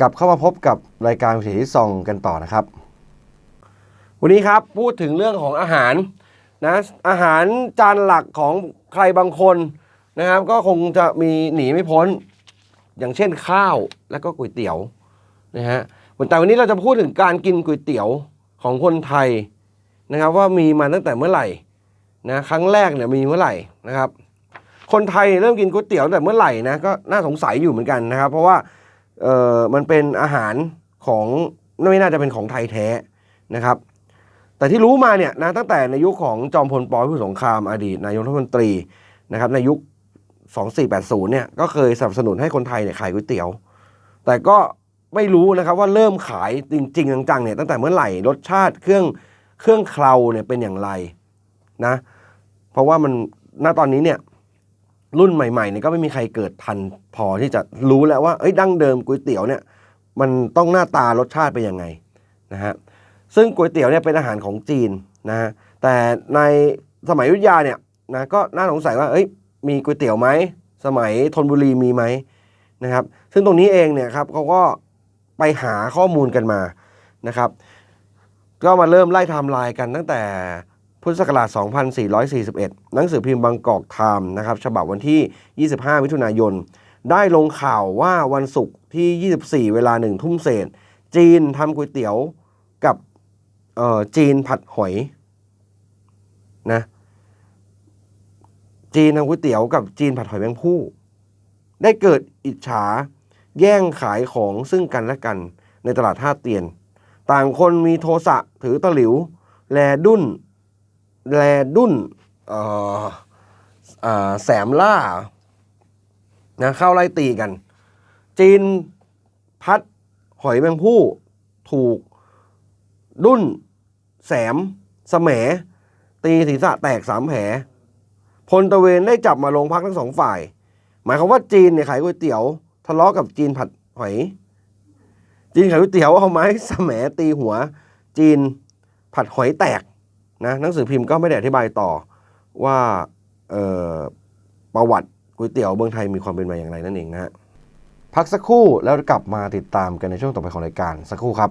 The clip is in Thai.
กลับเข้ามาพบกับรายการวิถีที่ซองกันต่อนะครับ วันนี้ครับพูดถึงเรื่องของอาหารนะอาหารจานหลักของใครบางคนนะครับ ก็คงจะมีหนีไม่พ้น อย่างเช่นข้าวและก็ก๋วยเตี๋ยวนะฮะแต่วันนี้เราจะพูดถึงการกินก๋วยเตี๋ยวของคนไทยนะครับ ว่ามีมาตั้งแต่เมื่อไหร่นะครั้งแรกเนี่ยมีเมื่อไหร่นะครับ คนไทยเริ่มกินก๋วยเตี๋ยวแต่เมื่อไหร่นะก็น่าสงสัยอยู่เหมือนกันนะครับ เพราะว่า เออมันเป็นอาหารของไม่น่าจะเป็นของไทยแท้นะครับ แต่ที่รู้มาเนี่ยนะตั้งแต่ในยุคของจอมพลปอพิบูลสงครามอดีตนายกรัฐมนตรีนะครับในยุค 2480 เนี่ยก็เคยสนับสนุนให้คนไทยเนี่ยขายก๋วยเตี๋ยว แต่ก็ไม่รู้นะครับว่าเริ่มขายจริงๆจังๆเนี่ยตั้งแต่เมื่อไหร่รสชาติเครื่องเครื่องเคลาเนี่ยเป็นอย่างไรนะเพราะว่ามันณตอนนี้เนี่ย รุ่นใหม่ๆเนี่ยก็ไม่มีใครเกิดทันพอที่จะรู้แล้วว่าเอ้ยดั้งเดิมก๋วยเตี๋ยวเนี่ยมันต้องหน้าตารสชาติเป็นยังไงนะฮะซึ่งก๋วยเตี๋ยวเนี่ยเป็นอาหารของจีนนะฮะแต่ในสมัยอยุธยาเนี่ยนะก็น่าสงสัยว่าเอ้ยมีก๋วยเตี๋ยวไหมสมัยธนบุรีมีไหมนะครับ ซึ่งตรงนี้เองเนี่ยครับเขาก็ไปหาข้อมูลกันมานะครับ ก็มาเริ่มไล่ไทม์ไลน์กันตั้งแต่ พุทธศักราช 2441 หนังสือพิมพ์บางกอกไทม์นะครับฉบับวันที่ 25 มิถุนายน ได้ลงข่าวว่าวันศุกร์ที่ 24 เวลาหนึ่งทุ่มเศษ จีนทำก๋วยเตี๋ยวกับจีนผัดหอยนะจีนทำก๋วยเตี๋ยวกับจีนผัดหอยแมงผู้ ได้เกิดอิจฉาแย่งขายของซึ่งกันและกันในตลาดท่าเตียน ต่างคนมีโทสะถือตะหลิว แลดุ้น แลดุ้นแสมล่านะเข้าไล่ตีกัน จีนพัดหอยแมงผู้ถูก ดุ้นแสมแสมตีศีรษะแตกสามแผลพลตะเวนได้จับมาโรงพักทั้งสองฝ่าย หมายความว่าจีนเนี่ยขายก๋วยเตี๋ยว ทะเลาะกับจีนผัดหอย จีนขายก๋วยเตี๋ยวเอาไม้สแหมตีหัว จีนผัดหอยแตก นะหนังสือพิมพ์ก็ไม่ได้อธิบายต่อว่าประวัติก๋วยเตี๋ยวเมืองไทยมีความเป็นมาอย่างไรนั่นเองนะฮะพักสักครู่แล้วกลับมาติดตามกันในช่วงต่อไปของรายการสักครู่ครับ